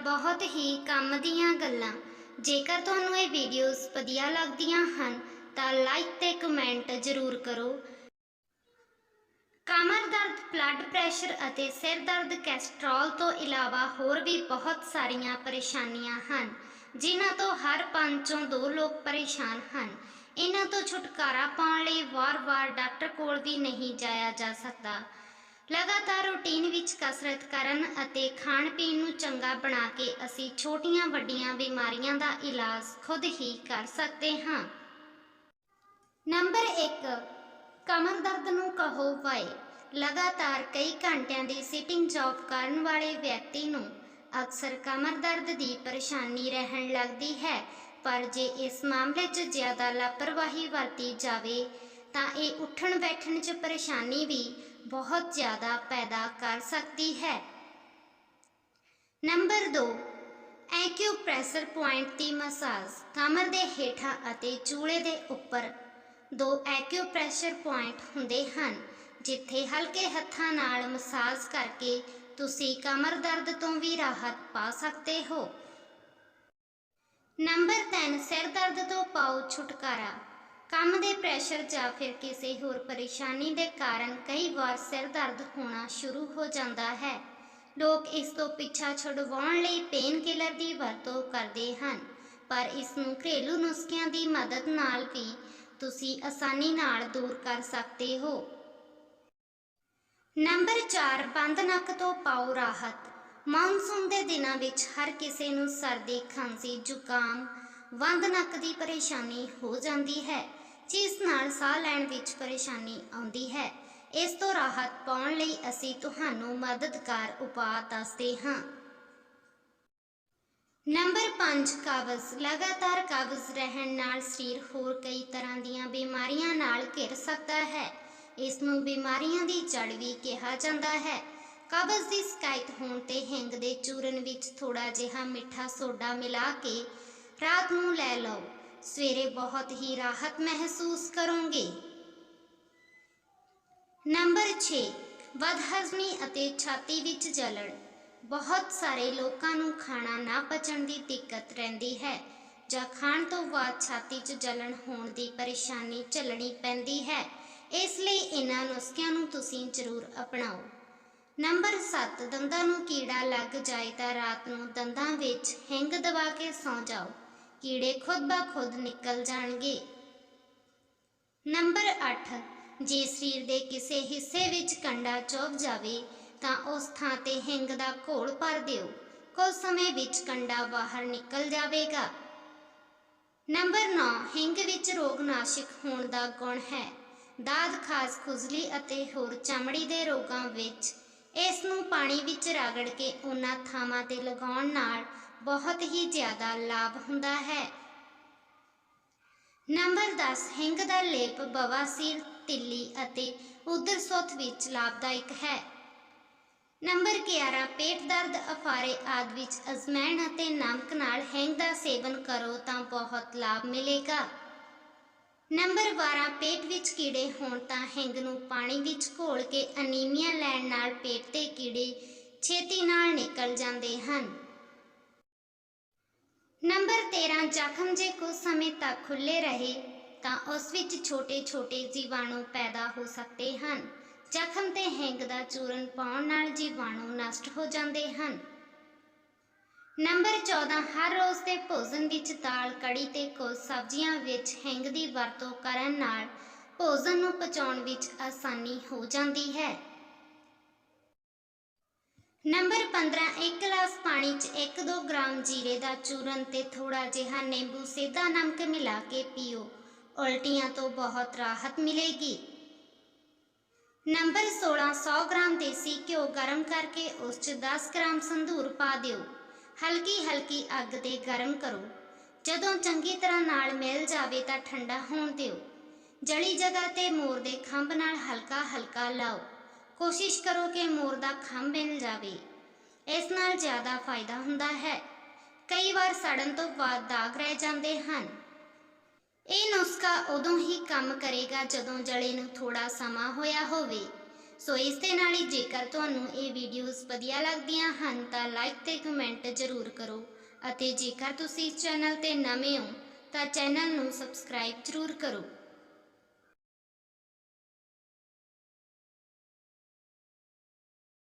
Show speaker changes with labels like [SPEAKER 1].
[SPEAKER 1] ਬਹੁਤ ਹੀ ਕੰਮ ਦੀਆਂ ਗੱਲਾਂ। ਜੇਕਰ ਤੁਹਾਨੂੰ ਇਹ ਵੀਡੀਓਜ਼ ਵਧੀਆ ਲੱਗਦੀਆਂ ਹਨ, ਤਾਂ ਲਾਈਕ ਤੇ ਕਮੈਂਟ ਜ਼ਰੂਰ ਕਰੋ। ਕਮਰ ਦਰਦ ਬਲੱਡ ਪ੍ਰੈਸ਼ਰ ਅਤੇ ਸਿਰ ਦਰਦ ਕੈਸਟਰੋਲ ਤੋਂ ਇਲਾਵਾ ਹੋਰ ਵੀ ਬਹੁਤ ਸਾਰੀਆਂ ਪਰੇਸ਼ਾਨੀਆਂ ਹਨ, ਜਿਨ੍ਹਾਂ ਤੋਂ ਹਰ ਪੰਜ ਚੋਂ ਦੋ ਲੋਕ ਪਰੇਸ਼ਾਨ ਹਨ। ਇਹਨਾਂ ਤੋਂ ਛੁਟਕਾਰਾ ਪਾਉਣ ਲਈ ਵਾਰ-ਵਾਰ ਡਾਕਟਰ ਕੋਲ ਵੀ ਨਹੀਂ ਜਾਇਆ ਜਾ ਸਕਦਾ। ਲਗਾਤਾਰ ਰੂਟੀਨ ਵਿੱਚ ਕਸਰਤ ਕਰਨ ਅਤੇ ਖਾਣ ਪੀਣ ਨੂੰ ਚੰਗਾ ਬਣਾ ਕੇ ਅਸੀਂ ਛੋਟੀਆਂ ਵੱਡੀਆਂ ਬਿਮਾਰੀਆਂ ਦਾ ਇਲਾਜ ਖੁਦ ਹੀ ਕਰ ਸਕਦੇ ਹਾਂ। ਨੰਬਰ 1 ਕਮਰ ਦਰਦ ਨੂੰ ਕਹੋ ਵਾਏ ਲਗਾਤਾਰ ਕਈ ਘੰਟਿਆਂ ਦੀ ਸਿਟਿੰਗ ਜੌਬ ਕਰਨ ਵਾਲੇ ਵਿਅਕਤੀ ਨੂੰ ਅਕਸਰ ਕਮਰ ਦਰਦ ਦੀ ਪਰੇਸ਼ਾਨੀ ਰਹਿਣ ਲੱਗਦੀ ਹੈ, ਪਰ ਜੇ ਇਸ ਮਾਮਲੇ 'ਚ ਜ਼ਿਆਦਾ ਲਾਪਰਵਾਹੀ ਵਰਤੀ ਜਾਵੇ, ਤਾਂ ਇਹ ਉੱਠਣ ਬੈਠਣ 'ਚ ਪਰੇਸ਼ਾਨੀ ਵੀ ਬਹੁਤ ਜ਼ਿਆਦਾ ਪੈਦਾ ਕਰ ਸਕਦੀ ਹੈ। ਨੰਬਰ 2 ਐਕਿਊਪ੍ਰੈਸ਼ਰ ਪੁਆਇੰਟ ਦੀ ਮਸਾਜ। ਕਮਰ ਦੇ ਹੇਠਾਂ ਅਤੇ ਚੂਲੇ ਦੇ ਉੱਪਰ ਦੋ ਐਕਿਊਪ੍ਰੈਸ਼ਰ ਪੁਆਇੰਟ ਹੁੰਦੇ ਹਨ, ਜਿੱਥੇ ਹਲਕੇ ਹੱਥਾਂ ਨਾਲ ਮਸਾਜ ਕਰਕੇ ਤੁਸੀਂ ਕਮਰ ਦਰਦ ਤੋਂ ਵੀ ਰਾਹਤ ਪਾ ਸਕਦੇ ਹੋ। ਨੰਬਰ 3 ਸਿਰ ਦਰਦ ਤੋਂ ਪਾਓ ਛੁਟਕਾਰਾ। ਕੰਮ ਦੇ ਪ੍ਰੈਸ਼ਰ ਜਾਂ ਫਿਰ ਕਿਸੇ ਹੋਰ ਪਰੇਸ਼ਾਨੀ ਦੇ ਕਾਰਨ ਕਈ ਵਾਰ ਸਿਰ ਦਰਦ ਹੋਣਾ ਸ਼ੁਰੂ ਹੋ ਜਾਂਦਾ ਹੈ। ਲੋਕ ਇਸ ਤੋਂ ਪਿੱਛਾ ਛੁਡਵਾਉਣ ਲਈ ਪੇਨ ਕਿਲਰ ਦੀ ਵਰਤੋਂ ਕਰਦੇ ਹਨ, ਪਰ ਇਸ ਨੂੰ ਘਰੇਲੂ ਨੁਸਖਿਆਂ ਦੀ ਮਦਦ ਨਾਲ ਵੀ ਤੁਸੀਂ ਆਸਾਨੀ ਨਾਲ ਦੂਰ ਕਰ ਸਕਦੇ ਹੋ। ਨੰਬਰ 4 ਬੰਦ ਨੱਕ ਤੋਂ ਪਾਓ ਰਾਹਤ। ਮੌਨਸੂਨ ਦੇ ਦਿਨਾਂ ਵਿੱਚ ਹਰ ਕਿਸੇ ਨੂੰ ਸਰਦੀ, ਖਾਂਸੀ, ਜ਼ੁਕਾਮ ਬੰਦ ਨੱਕ ਦੀ ਪਰੇਸ਼ਾਨੀ ਹੋ ਜਾਂਦੀ ਹੈ। ਜਿਸ ਨਾਲ ਸਾਹ ਲੈਣ ਵਿੱਚ ਪਰੇਸ਼ਾਨੀ ਆਉਂਦੀ ਹੈ। ਇਸ ਤੋਂ ਰਾਹਤ ਪਾਉਣ ਲਈ ਅਸੀਂ ਤੁਹਾਨੂੰ ਮਦਦਗਾਰ ਉਪਾਅ ਦੱਸਦੇ ਹਾਂ। ਨੰਬਰ 5 ਕਬਜ਼। ਲਗਾਤਾਰ ਕਬਜ਼ ਰਹਿਣ ਨਾਲ ਸਰੀਰ ਹੋਰ ਕਈ ਤਰ੍ਹਾਂ ਦੀਆਂ ਬਿਮਾਰੀਆਂ ਨਾਲ ਘਿਰ ਸਕਦਾ ਹੈ। ਇਸ ਨੂੰ ਬਿਮਾਰੀਆਂ ਦੀ ਜੜ ਵੀ ਕਿਹਾ ਜਾਂਦਾ ਹੈ। ਕਬਜ਼ ਦੀ ਸ਼ਿਕਾਇਤ ਹੋਣ ਤੇ ਹਿੰਗ ਦੇ ਚੂਰਨ ਵਿੱਚ ਥੋੜਾ ਜਿਹਾ ਮਿੱਠਾ ਸੋਡਾ ਮਿਲਾ ਕੇ ਰਾਤ ਨੂੰ ਲੈ ਲਓ। ਸਵੇਰੇ ਬਹੁਤ ਹੀ ਰਾਹਤ ਮਹਿਸੂਸ ਕਰੋਗੇ। ਨੰਬਰ 6 ਬਦਹਜ਼ਮੀ ਅਤੇ ਛਾਤੀ ਵਿੱਚ ਜਲਣ। ਬਹੁਤ ਸਾਰੇ ਲੋਕਾਂ ਨੂੰ ਖਾਣਾ ਨਾ ਪਚਣ ਦੀ ਦਿੱਕਤ ਰਹਿੰਦੀ ਹੈ, ਜਾਂ ਖਾਣ ਤੋਂ ਬਾਅਦ ਛਾਤੀ 'ਚ ਜਲਣ ਹੋਣ ਦੀ ਪਰੇਸ਼ਾਨੀ ਝੱਲਣੀ ਪੈਂਦੀ ਹੈ। ਇਸ ਲਈ ਇਹਨਾਂ ਨੁਸਖਿਆਂ ਨੂੰ ਤੁਸੀਂ ਜ਼ਰੂਰ ਅਪਣਾਓ। ਨੰਬਰ 7 ਦੰਦਾਂ ਨੂੰ ਕੀੜਾ ਲੱਗ ਜਾਏ ਤਾਂ ਰਾਤ ਨੂੰ ਦੰਦਾਂ ਵਿੱਚ ਹਿੰਗ ਦਬਾ ਕੇ ਸੌਂ ਜਾਓ। ਕੀੜੇ ਖੁਦ ਬਾ ਖੁਦ ਨਿਕਲ ਜਾਣਗੇ। ਨੰਬਰ 8 ਜੇ ਸਰੀਰ ਦੇ ਕਿਸੇ ਹਿੱਸੇ ਵਿੱਚ ਕੰਡਾ ਚੁੱਭ ਜਾਵੇ, ਤਾਂ ਉਸ ਥਾਂ ਤੇ ਹਿੰਗ ਦਾ ਘੋਲ ਭਰ ਦਿਓ। ਕੁਝ ਸਮੇਂ ਵਿੱਚ ਕੰਡਾ ਬਾਹਰ ਨਿਕਲ ਜਾਵੇਗਾ। ਨੰਬਰ 9 ਹਿੰਗ ਵਿੱਚ ਰੋਗਨਾਸ਼ਕ ਹੋਣ ਦਾ ਗੁਣ ਹੈ। ਦਾਦ, ਖਾਸ ਖੁਜਲੀ ਅਤੇ ਹੋਰ ਚਮੜੀ ਦੇ ਰੋਗਾਂ ਵਿੱਚ ਇਸ ਨੂੰ ਪਾਣੀ ਵਿੱਚ ਰਗੜ ਕੇ ਉਹਨਾਂ ਥਾਵਾਂ ਤੇ ਲਗਾਉਣ ਨਾਲ ਬਹੁਤ ਹੀ ਜ਼ਿਆਦਾ ਲਾਭ ਹੁੰਦਾ ਹੈ। ਨੰਬਰ 10 ਹਿੰਗ ਦਾ ਲੇਪ ਬਵਾਸੀਰ, ਤਿੱਲੀ ਅਤੇ ਉਦਰ ਸੁੱਤ ਵਿੱਚ ਲਾਭਦਾਇਕ ਹੈ। ਨੰਬਰ 11 ਪੇਟ ਦਰਦ, ਅਫਾਰੇ ਆਦਿ ਵਿੱਚ ਅਜ਼ਮੈਣ ਅਤੇ ਨਮਕ ਨਾਲ ਹਿੰਗ ਦਾ ਸੇਵਨ ਕਰੋ ਤਾਂ ਬਹੁਤ ਲਾਭ ਮਿਲੇਗਾ। ਨੰਬਰ 12 ਪੇਟ ਵਿੱਚ ਕੀੜੇ ਹੋਣ ਤਾਂ ਹਿੰਗ ਨੂੰ ਪਾਣੀ ਵਿੱਚ ਘੋਲ ਕੇ ਅਨੀਮੀਆ ਲੈਣ ਨਾਲ ਪੇਟ ਦੇ ਕੀੜੇ ਛੇਤੀ ਨਾਲ ਨਿਕਲ ਜਾਂਦੇ ਹਨ। ਨੰਬਰ 13 ਜ਼ਖਮ ਜੇ ਕੁਝ ਸਮੇਂ ਤੱਕ ਖੁੱਲੇ ਰਹੇ ਤਾਂ ਉਸ ਵਿੱਚ ਛੋਟੇ-ਛੋਟੇ ਜੀਵਾਣੂ ਪੈਦਾ ਹੋ ਸਕਦੇ ਹਨ। ਜ਼ਖਮ ਤੇ ਹਿੰਗ ਦਾ ਚੂਰਨ ਪਾਉਣ ਨਾਲ ਜੀਵਾਣੂ ਨਸ਼ਟ ਹੋ ਜਾਂਦੇ ਹਨ। ਨੰਬਰ 14 ਹਰ ਰੋਜ਼ ਦੇ ਭੋਜਨ ਵਿੱਚ ਦਾਲ, ਕੜੀ ਤੇ ਕੁਝ ਸਬਜ਼ੀਆਂ ਵਿੱਚ ਹਿੰਗ ਦੀ ਵਰਤੋਂ ਕਰਨ ਨਾਲ ਭੋਜਨ ਨੂੰ ਪਚਾਉਣ ਵਿੱਚ ਆਸਾਨੀ ਹੋ ਜਾਂਦੀ ਹੈ। ਨੰਬਰ 15 ਇੱਕ ਗਲਾਸ ਪਾਣੀ 'ਚ 1-2 ਗ੍ਰਾਮ ਜੀਰੇ ਦਾ ਚੂਰਨ ਤੇ ਥੋੜਾ ਜਿਹਾ ਨਿੰਬੂ ਸਿੱਧਾ ਨਮਕ ਮਿਲਾ ਕੇ ਪੀਓ। ਉਲਟੀਆਂ ਤੋਂ ਬਹੁਤ ਰਾਹਤ ਮਿਲੇਗੀ। ਨੰਬਰ 16 100 ਗ੍ਰਾਮ ਦੇਸੀ ਘਿਓ ਗਰਮ ਕਰਕੇ ਉਸ 'ਚ 10 ਗ੍ਰਾਮ ਸੰਧੂਰ ਪਾ ਦਿਓ। ਹਲਕੀ ਹਲਕੀ ਅੱਗ ਤੇ ਗਰਮ ਕਰੋ। ਜਦੋਂ ਚੰਗੀ ਤਰ੍ਹਾਂ ਨਾਲ ਮਿਲ ਜਾਵੇ ਤਾਂ ਠੰਡਾ ਹੋਣ ਦਿਓ। ਜਲੀ ਜਗ੍ਹਾ ਤੇ ਮੋਰ ਦੇ ਖੰਭ ਨਾਲ ਹਲਕਾ ਹਲਕਾ ਲਾਓ। ਕੋਸ਼ਿਸ਼ ਕਰੋ ਕਿ ਮੋਰ ਦਾ ਖੰਭ ਮਿਲ ਜਾਵੇ। ਇਸ ਨਾਲ ਜ਼ਿਆਦਾ ਫਾਇਦਾ ਹੁੰਦਾ ਹੈ। ਕਈ ਵਾਰ ਸੜਨ ਤੋਂ ਬਾਅਦ ਦਾਗ ਰਹਿ ਜਾਂਦੇ ਹਨ। ਇਹ ਨੁਸਖਾ ਉਦੋਂ ਹੀ ਕੰਮ ਕਰੇਗਾ ਜਦੋਂ ਜਲੇ ਨੂੰ ਥੋੜਾ ਸਮਾਂ ਹੋਇਆ ਹੋਵੇ। ਸੋ ਇਸ ਦੇ ਨਾਲ ਹੀ ਜੇਕਰ ਤੁਹਾਨੂੰ ਇਹ ਵੀਡੀਓਜ਼ ਵਧੀਆ ਲੱਗਦੀਆਂ ਹਨ, ਤਾਂ ਲਾਈਕ ਤੇ ਕਮੈਂਟ ਜ਼ਰੂਰ ਕਰੋ। ਅਤੇ ਜੇਕਰ ਤੁਸੀਂ ਇਸ ਚੈਨਲ ਤੇ ਨਵੇਂ ਹੋ, ਤਾਂ ਚੈਨਲ ਨੂੰ ਸਬਸਕ੍ਰਾਈਬ ਜ਼ਰੂਰ ਕਰੋ।